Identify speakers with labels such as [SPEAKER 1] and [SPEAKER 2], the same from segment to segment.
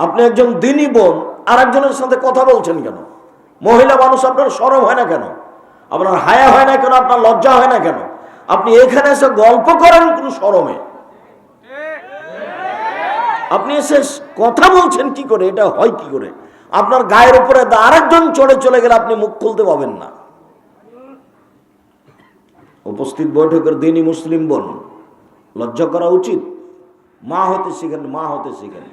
[SPEAKER 1] আপনি একজন দিনই বোন আর একজনের সাথে কথা বলছেন কেন? মহিলা মানুষ আপনার সরম হয় না কেন? আপনার হায়া হয় না কেন? আপনার লজ্জা হয় না কেন? আপনি এখানে এসে গল্প করেন কোন সরমে? আপনি এসে কথা বলছেন কি করে? এটা হয় কি করে? আপনার গায়ের উপরে আরেকজন চড়ে চলে গেলে আপনি মুখ খুলতে পাবেন না। উপস্থিত বৈঠকের দিনই মুসলিম বোন। লজ্জা করা উচিত। মা হতে শিখেন, মা হতে শিখেন।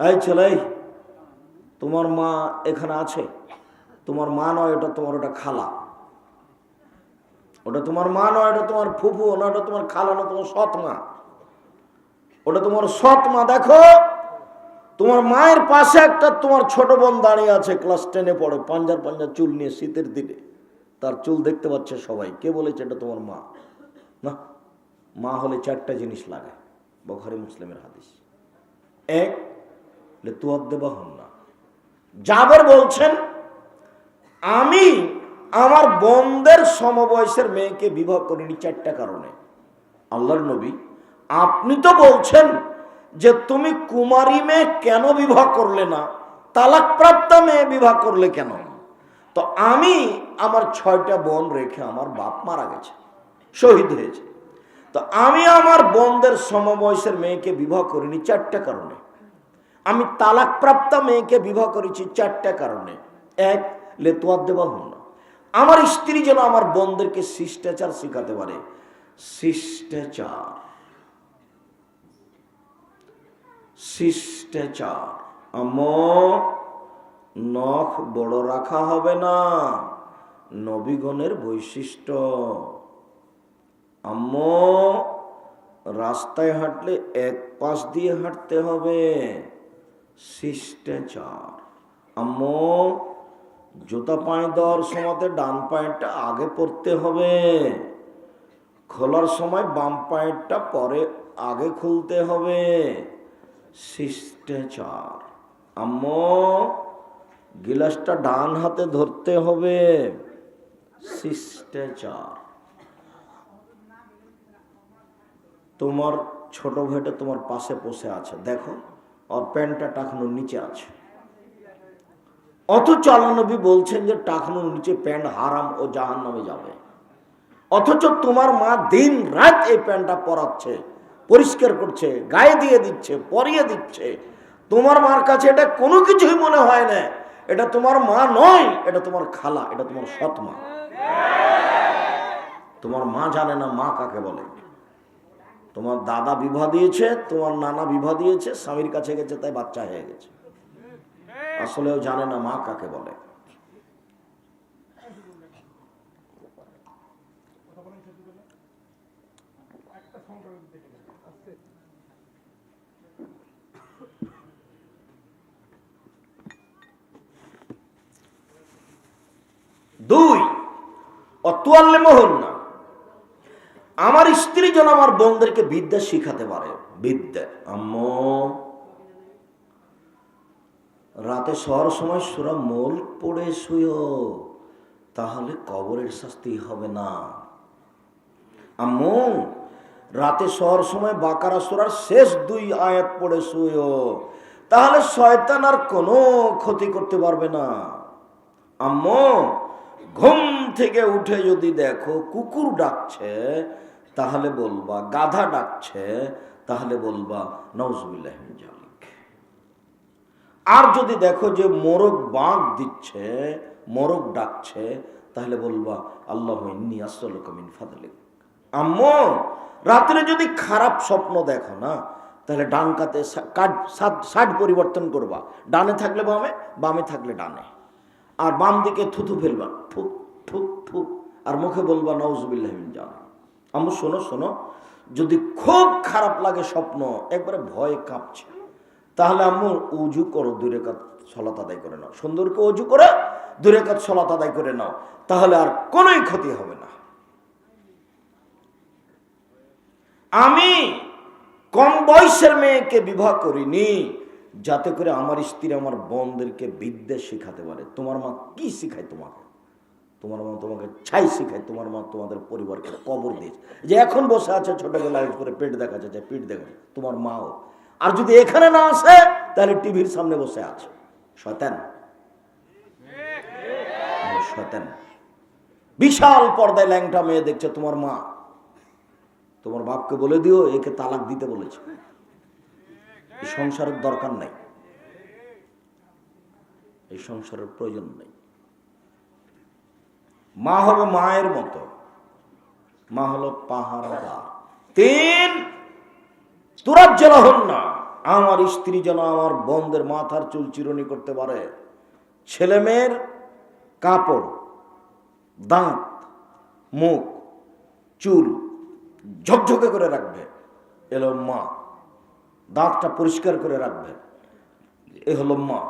[SPEAKER 1] এই ছেলে, তোমার মা এখানে আছে। তোমার মা নয়, এটা তোমার ওটা খালা। ওটা তোমার মা নয়, এটা তোমার ফুফু, না ওটা তোমার খালা, না তোমার সৎ মা। ওটা তোমার সৎ মা, দেখো। তোমার মায়ের পাশে একটা তোমার ছোট বোন দাঁড়িয়ে আছে, ক্লাস টেনে পড়ে, পাঞ্জার পাঞ্জার চুল নিয়ে শীতের দিনে। তার চুল দেখতে পাচ্ছে সবাই। কে বলেছে এটা তোমার মা? না, মা হলে চারটা জিনিস লাগে বখারি মুসলিমের হাদিস। এক না। জাবের বলছেন, আমি আমার বোনদের সমবয়সের মেয়েকে বিবাহ করিনি চারটা কারণে। আল্লাহর নবী, আপনি তো বলছেন যে তুমি কুমারী মেয়ে কেন বিবাহ করলে না? তালাকপ্রাপ্ত মেয়ে বিবাহ করলে কেন? তো আমি আমার ছয়টা বোন রেখে আমার বাপ মারা গেছে, শহীদ হয়েছে। তো আমি আমার বোনদের সমবয়সের মেয়েকে বিবাহ করিনি চারটা কারণে। আমি তালাকপ্রাপ্ত মেয়েকে বিবাহ করেছি চারটা কারণে। এক লেতুয়ার দেওয়া হল আমার স্ত্রী যেন আমার বোনদেরকে শিষ্টাচার শেখাতে পারে। শিষ্টাচার। শিষ্টাচার। আম নখ বড় রাখা হবে না। নবীগণের বৈশিষ্ট্য। আম্ম, রাস্তায় হাঁটলে এক পাশ দিয়ে হাঁটতে হবে। শিষ্টাচার। আম্ম, জুতা পায়ে দেওয়ার সময়তে ডান পায়েরটা আগে পড়তে হবে। খোলার সময় বাম পায়েরটা পরে আগে খুলতে হবে। শিষ্টাচার। আম্ম, গিলাসটা ডান হাতে ধরতে হবে। শিষ্টাচার। তোমার ছোট ভাইটা তোমার পাশে বসে আছে, দেখো। আর প্যান্টটা টাকানোর নিচে আছে অথচ আল্লাহ নবী বলছেন যে টাকানোর নিচে প্যান্ট হারাম ও জাহান নামে যাবে। অথচ তোমার মা দিন রাত এই প্যান্টটা পরাচ্ছে, পরিষ্কার করছে, গায়ে দিয়ে দিচ্ছে, পরিয়ে দিচ্ছে। তোমার মার কাছে এটা কোনো কিছুই মনে হয় না। এটা তোমার মা নয়, এটা তোমার খালা, এটা তোমার সৎ মা। তোমার মা জানে না মা কাকে বলে। তোমার দাদা বিবাহ দিয়েছে, তোমার নানা বিবাহ দিয়েছে, স্বামীর কাছে গেছে, তাই বাচ্চা হয়ে গেছে। আসলেও জানে না মা কাকে বলে। দুই অতুয়াল্লে মোহন না আমার স্ত্রী যেন আমার বোনদেরকে বিদ্যা শিখাতে পারে। বিদ্যা। আম্মু। রাতে শোয়ার সময় সুরা মোল পড়ে শুয়ো। তাহলে কবরের শাস্তি হবে না। আম্মু, রাতে শোয়ার সময় বাকারা সুরার শেষ দুই আয়াত পড়ে শুয়ো। তাহলে শয়তান আর কোনো ক্ষতি করতে পারবে না। আম্মু, ঘুম থেকে উঠে যদি দেখো, কুকুর ডাকছে তাহলে বলবা, গাধা ডাকছে, তাহলে বলবা নজবুল্লাহ জালিক। আর যদি দেখো যে মোরগ বাঁক দিচ্ছে, মোরগ ডাকছে, তাহলে বলবা, আল্লাহ ইন্নি আসলকমিন ফাদলিক। আম্মু, রাত্রে যদি খারাপ স্বপ্ন দেখো না, তাহলে ডান কাতে পরিবর্তন করবা। ডানে থাকলে বামে বামে থাকলে ডানে। আর বাম দিকে থুথু ফেলবা ফুক ফুক ফুক আর মুখে বলবা নওজবিল্লাহমিন জান আমার শোনো শোনো। যদি খুব খারাপ লাগে স্বপ্ন, একবারে ভয়ে কাঁপছে। তাহলে আম্মু, উজু করো, দুই রেখাত সলাত আদায় করে নাও। সুন্দরকে উজু করে, দুই রেখাত সলাত আদায় করে নাও। তাহলে আর কোনোই ক্ষতি হবে না। আমি কম বয়সের মেয়েকে বিবাহ করিনি, যাতে করে আমার স্ত্রী আমার বোনদেরকে বিদ্যা শেখাতে পারে। তোমার মা কি শেখায় তোমাকে? তোমার মা তোমাকে ছাই শিখায়, তোমার মা তোমাদের পরিবারকে কবর দিয়েছে। যে এখন বসে আছে ছোটকে লাইট করে পেট দেখা যাচ্ছে পেট দেখাচ্ছে তোমার মাও। আর যদি এখানে না আসে, তাহলে টিভির সামনে বসে আছে। শয়তান। শয়তান। বিশাল পর্দায় ল্যাংটা মেয়ে দেখছে তোমার মা। তোমার বাপকে বলে দিও, একে তালাক দিতে বলেছে। এই সংসারের দরকার নাই। এই সংসারের প্রয়োজন নেই। মা হবে মায়ের মতো। মা হলো পাহাড়া তিন তুরাজ্য হন না। আমার স্ত্রী যেন আমার বন্ধের মাথার চুল চিরনি করতে পারে। ছেলেমেয়ের কাপড়, দাঁত, মুখ, চুল ঝকঝকে করে রাখবে। এলো মা। দাঁতটা পরিষ্কার করে রাখবে। এ হলো মা।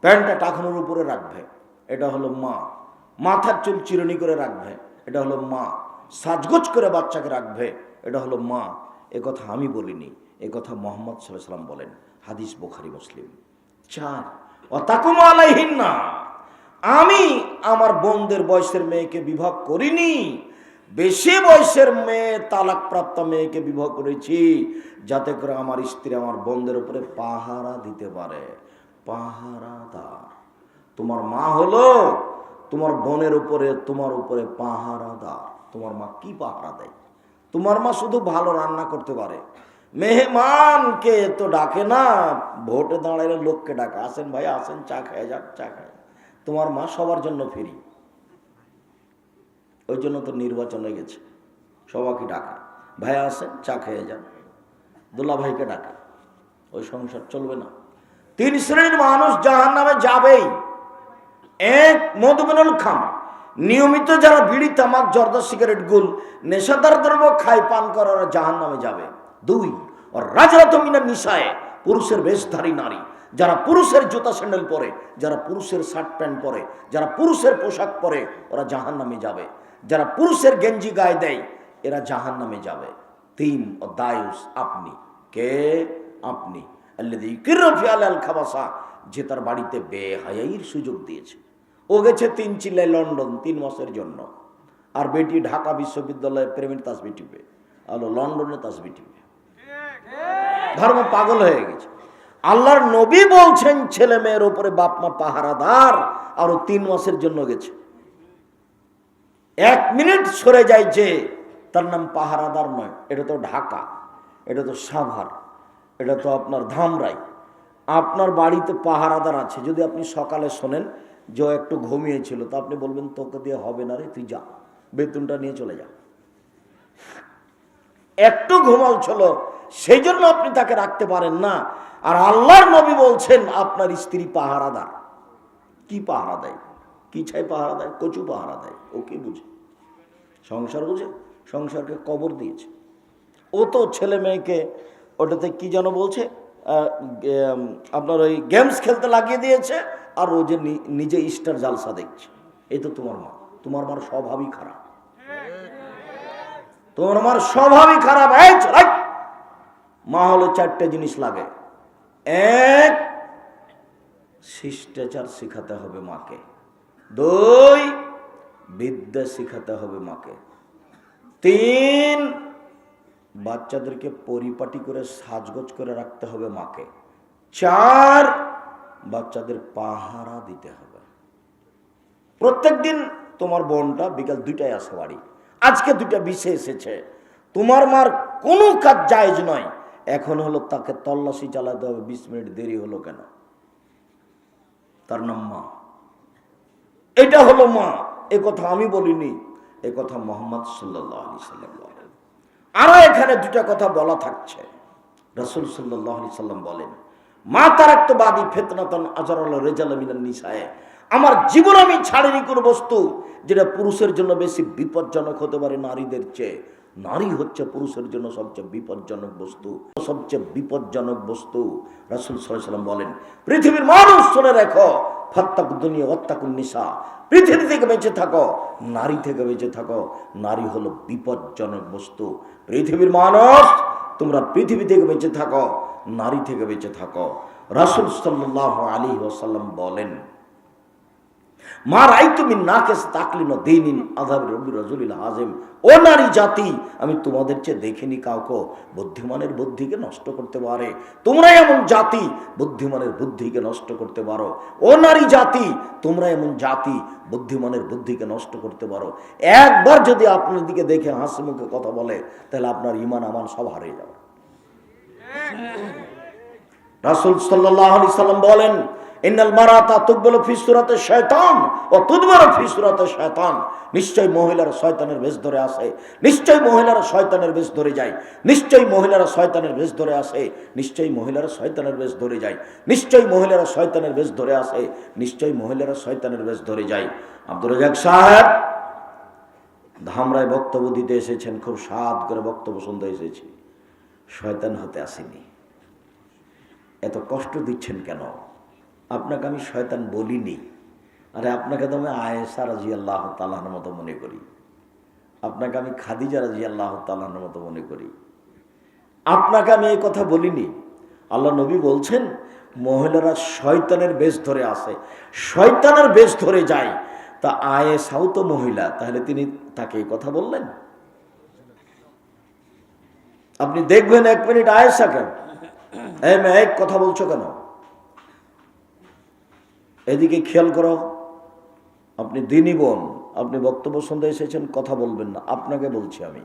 [SPEAKER 1] প্যান্টটা টাকানোর উপরে রাখবে। এটা হলো মা। মাথার চুল চিরনি করে রাখবে। এটা হলো মা। সাজগোজ করে বাচ্চাকে রাখবে। এটা হলো মা। এ কথা আমি বলিনি। এ কথা মোহাম্মদ সাল্লাম বলেন। হাদিস বোখারি, মুসলিম। চার, অতাকুমা আমি আমার বোনদের বয়সের মেয়েকে বিবাহ করিনি। বেশি বয়সের মেয়ে, তালাকপ্রাপ্ত মেয়েকে বিবাহ করেছি। যাতে করে আমার স্ত্রী আমার বন্ধের উপরে পাহারা দিতে পারে। পাহারাদার। তোমার মা হলো তোমার বোনের উপরে, তোমার উপরে পাহারা পাহারাদার। তোমার মা কি পাহারা দেয়? তোমার মা শুধু ভালো রান্না করতে পারে। মেহমানকে তো ডাকে না, ভোটে দাঁড়াইলে লোককে ডাকে। আসেন ভাই, আসেন, চা খায় যাক চা খায় তোমার মা সবার জন্য ফিরি। ওই জন্য তো নির্বাচনে গেছে। সবাইকে ডাকা। ভাই, আসেন, চা খেয়ে যান। দোলা ভাইকে ডাকা। ওই সংসার চলবে না। তিন শ্রেণির মানুষ জাহান নামে যাবেই। এক মধুবিনুল খাম। নিয়মিত যারা বিড়ি, তামাক, জর্দা, সিগারেট, গুল, নেশাদার দ্রব্য খায়, পান করার জাহান নামে যাবে। দুই ও রাজরাত নিশায় পুরুষের বেশধারী নারী। যারা পুরুষের জুতা স্যান্ডেল পরে, যারা পুরুষের শার্ট প্যান্ট পরে, যারা পুরুষের পোশাক পরে, ওরা জাহান নামে যাবে। যারা পুরুষের গেঞ্জি গায়ে দেয়, এরা জাহান নামে যাবে। তিন ও দায়ুস আপনি। কে? আপনি। আল্লাযী ইকরাফি আলাল খাবাসা, যে তার বাড়িতে বেহায়াইর সুযোগ দিয়েছে। ও গেছে তিন চিল্লায় লন্ডন তিন মাসের জন্য। আর বেটি ঢাকা বিশ্ববিদ্যালয়ে প্রেমের তাসবি টিপে আলো লন্ডনে তাসবি টিপে ধর্ম পাগল হয়ে গেছে। আল্লাহর নবী বলছেন, ছেলে মেয়ের উপরে বাপ মা পাহারাদার, আরও তিন মাসের জন্য গেছে। এক মিনিট সরে যায় যে, তার নাম পাহারাদার নয়, এটা তো ঢাকা, এটা তো সাভার, এটা তো আপনার ধামরাই। আপনার বাড়িতে পাহারাদার আছে, যদি আপনি সকালে শোনেন যে ও একটু ঘুমিয়েছিল, তো আপনি বলবেন, তোকে দিয়ে হবে না রে, তুই যা, বেতনটা নিয়ে চলে যা। একটু ঘুমাল ছিল সেই জন্য আপনি তাকে রাখতে পারেন না। আর আল্লাহর নবী বলছেন, আপনার স্ত্রী পাহারা পাহারাদার। কি পাহারা দেয় কি ছাই পাহারা দেয় কচু পাহারা দেয় ও কি বুঝে? সংসার বুঝে? সংসারকে কবর দিয়েছে। ও তো ছেলে মেয়েকে ওটাতে কি যেন বলছে? আপনার ওই গেমস খেলতে লাগিয়ে দিয়েছে। আর ও যে নিজে স্টার জালসা দেখছে। এই তো তোমার মা তোমার মার স্বভাবই খারাপ। তোমার মার স্বভাবই খারাপ! মা হলো চারটে জিনিস লাগে। এক, শিষ্টাচার শিখাতে হবে মাকে। দুই, বিদ্যা শিখাতে হবে মাকে। তিন, বাচ্চাদেরকে পরিপাটি করে সাজগোজ করে রাখতে হবে মাকে। চার বাচ্চাদের পাহারা দিতে হবে। প্রত্যেক দিন তোমার বোনটা বিকাল দুইটায় আসে বাড়ি। আজকে দুইটা বিষে এসেছে। তোমার মার কোনো কাজ জায়জ নয়। এখন হলো তাকে তল্লাশি চালাতে হবে, বিশ মিনিট দেরি হলো কেন? তার নাম মা। এটা হলো মা। এ কথা আমি বলিনি। এ কথা মোহাম্মদ সাল্লাহ আলি সাল্লাম বলেন। আরও এখানে দুটা কথা বলা থাকছে। রসুল সাল্লাহ আলি সাল্লাম বলেন মা তারাক্তবাদী ফেতনাতন আজর রেজাল মিনান আমার জীবন আমি ছাড়িনি কোনো বস্তু যেটা পুরুষের জন্য বেশি বিপজ্জনক হতে পারে নারীদের চেয়ে। নারী হচ্ছে পুরুষের জন্য সবচেয়ে বিপজ্জনক বস্তু, সবচেয়ে বিপজ্জনক বস্তু। রাসুল সাল্লাম বলেন, পৃথিবীর মানুষ শুনে রেখো, ফাত্তাক দুনিয়া অত্তাকুন নিশা পৃথিবী থেকে বেঁচে থাকো, নারী থেকে বেঁচে থাকো। নারী হলো বিপজ্জনক বস্তু। পৃথিবীর মানুষ তোমরা পৃথিবী থেকে বেঁচে থাকো নারী থেকে বেঁচে থাকো। রাসুল সাল্লাহ আলী ওসাল্লাম বলেন মা রাই তুমি না কেস তাকলিন দিন আধাবের রবি রজুলিল আজেম ও নারী জাতি, আমি তোমাদের চেয়ে দেখিনি কাউকে। বুদ্ধিমানের বুদ্ধিকে নষ্ট করতে পারে। তোমরা এমন জাতি, বুদ্ধিমানের বুদ্ধিকে নষ্ট করতে পারো। ও নারী জাতি, তোমরা এমন জাতি, বুদ্ধিমানের বুদ্ধিকে নষ্ট করতে পারো। একবার যদি আপনার দিকে দেখে হাসি মুখে কথা বলে, তাহলে আপনার ইমান আমান সব হারিয়ে যাবে। রাসুল সাল্লাহ আলি সাল্লাম বলেন ইন্নাল মারাতা তুকবল ফিসুরাতে শয়তান ও তুদবর ফিসুরাতে শয়তান নিশ্চয় মহিলারা শয়তানের বেশ ধরে আসে মহিলারা শয়তানের বেশ ধরে যায় মহিলারা শয়তানের বেশ ধরে আসে মহিলারা শয়তানের বেশ ধরে যায় মহিলারা শয়তানের বেশ ধরে আসে মহিলারা শয়তানের বেশ ধরে যায়। সাহেব, ধামরায় বক্তব্য দিতে এসেছেন, খুব স্বাদ করে বক্তব্য শুনতে এসেছি। শয়তান হতে আসেনি। এত কষ্ট দিচ্ছেন কেন? আপনাকে আমি শয়তান বলিনি। আরে আপনাকে তো আমি আয়েসা রাজি আল্লাহ তালাহর মতো মনে করি। আপনাকে আমি খাদিজা রাজি আল্লাহ তালাহর মতো মনে করি। আপনাকে আমি এই কথা বলিনি। আল্লাহ নবী বলছেন, মহিলারা শয়তানের বেশ ধরে আসে। শয়তানের বেশ ধরে যায়। তা আয়েসাও তো মহিলা, তাহলে তিনি তাকে এই কথা বললেন? আপনি দেখবেন এক মিনিট আয়েসাকে এই মেয়ে, এক কথা বলছো কেন? এদিকে খেয়াল করো, আপনি দিনই বোন, আপনি বক্তব্য শুনতে এসেছেন, কথা বলবেন না, আপনাকে বলছি আমি।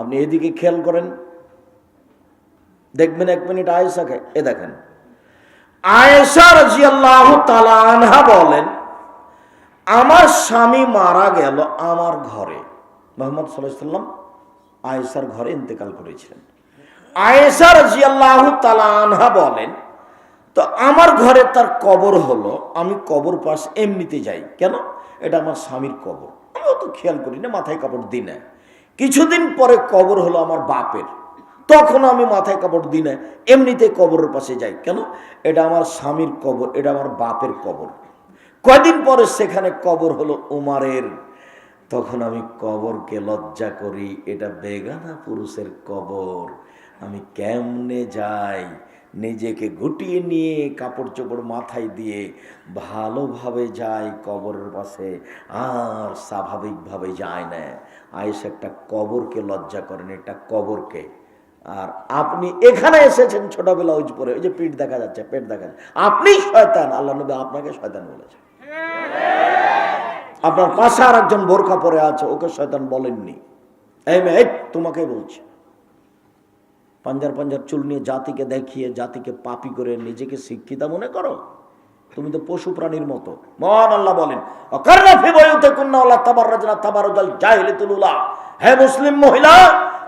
[SPEAKER 1] আপনি এদিকে খেয়াল করেন, দেখবেন এক মিনিট আয়েসাকে এ দেখেন, আয়েশা রাজিয়াল্লাহ তাআলা আনহা বলেন, আমার স্বামী মারা গেল আমার ঘরে। মোহাম্মদ সাল্লাম আয়েশার ঘরে ইন্তেকাল করেছিলেন। আয়েশা রাজিয়াল্লাহ তাআলা আনহা বলেন তো আমার ঘরে তার কবর হলো, আমি কবর পাশ এমনিতে যাই। কেন? এটা আমার স্বামীর কবর। আমি অত খেয়াল করি না, মাথায় কাপড় দিই না। কিছুদিন পরে কবর হলো আমার বাপের। তখন আমি মাথায় কাপড় দিই না, এমনিতে কবরের পাশে যাই। কেন? এটা আমার স্বামীর কবর, এটা আমার বাপের কবর। কয়দিন পরে সেখানে কবর হলো উমারের। তখন আমি কবরকে লজ্জা করি, এটা বেগানা পুরুষের কবর। আমি কেমনে যাই? নিজেকে গুটিয়ে নিয়ে কাপড় চোপড় মাথায় দিয়ে ভালোভাবে যায় কবরের পাশে, আর স্বাভাবিকভাবে যায় না। আয়েস একটা কবরকে লজ্জা করেন এটা কবরকে। আর আপনি এখানে এসেছেন ছোটবেলা ওই পরে, ওই যে পিঠ দেখা যাচ্ছে, পেট দেখা যাচ্ছে। আপনি শয়তান, আল্লাহ নবী আপনাকে শয়তান বলেছে আপনার পাশে আর একজন বোরখা পরে আছে, ওকে শয়তান বলেননি। এই মেয়ে তোমাকে বলছি। পাঞ্জার পাঞ্জার চুল নিয়ে জাতিকে দেখিয়ে, জাতিকে পাপি করে নিজেকে শিক্ষিতা মনে করো? তুমি তো পশু প্রাণীর মতো। মহান আল্লাহ বলেন হে মুসলিম মহিলা,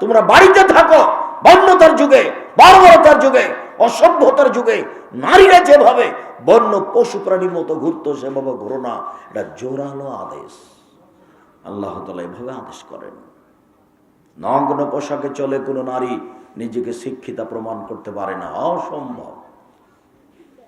[SPEAKER 1] তোমরা বাড়িতে থাকো, বন্যতার যুগে, বর্বরতার যুগে, অসভ্যতার যুগে, নারীরা যেভাবে বন্য পশু প্রাণীর মতো ঘুরতো, সেভাবে ঘুরো না। এটা জোরালো আদেশ। আল্লাহ তালা এভাবে আদেশ করেন। নগ্ন পোশাকে চলে কোনো নারী নিজেকে শিক্ষিতা প্রমাণ করতে পারে না। অসম্ভব।